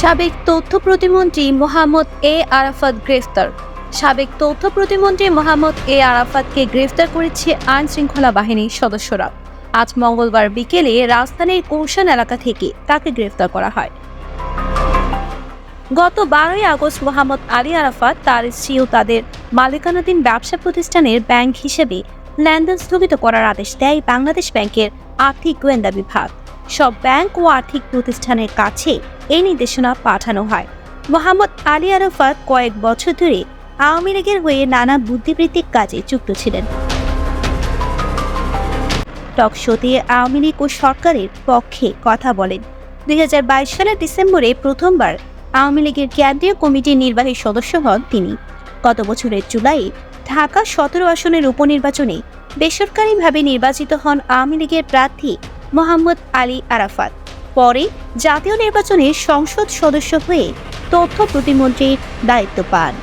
সাবেক তথ্য প্রতিমন্ত্রী মোহাম্মদ এ আরাফাত গ্রেফতার। সাবেক তথ্য প্রতিমন্ত্রী মোহাম্মদ এ আরাফাতকে গ্রেফতার করেছে আইন শৃঙ্খলা বাহিনীর সদস্যরা। আজ মঙ্গলবার বিকেলে রাজধানীর কৌশান এলাকা থেকে তাকে গ্রেফতার করা হয়। গত বারোই আগস্ট মোহাম্মদ আলী আরাফাত তার স্ত্রী ও তাদের মালিকানাধীন ব্যবসা প্রতিষ্ঠানের ব্যাংক হিসেবে লেনদেন স্থগিত করার আদেশ দেয় বাংলাদেশ ব্যাংকের আর্থিক গোয়েন্দা বিভাগ। সব ব্যাংক ও আর্থিক প্রতিষ্ঠানের কাছে এই নির্দেশনা পাঠানো হয়। মোহাম্মদ আলী আরাফাত কয়েক বছর ধরে আওয়ামী লীগের হয়ে নানা বুদ্ধিবৃত্তিক কাজে যুক্ত ছিলেন। টক শোতে আওয়ামী লীগ ও সরকারের পক্ষে কথা বলেন। দুই হাজার বাইশ সালের ডিসেম্বরে প্রথমবার আওয়ামী লীগের কেন্দ্রীয় কমিটির নির্বাহী সদস্য হন তিনি। গত বছরের জুলাইয়ে ঢাকা সতেরো আসনের উপনির্বাচনে বেসরকারিভাবে নির্বাচিত হন আওয়ামী লীগের প্রার্থী মোহাম্মদ আলী আরাফাত। পরে জাতীয় নির্বাচনে সংসদ সদস্য হয়ে তথ্য প্রতিমন্ত্রীর দায়িত্ব পান।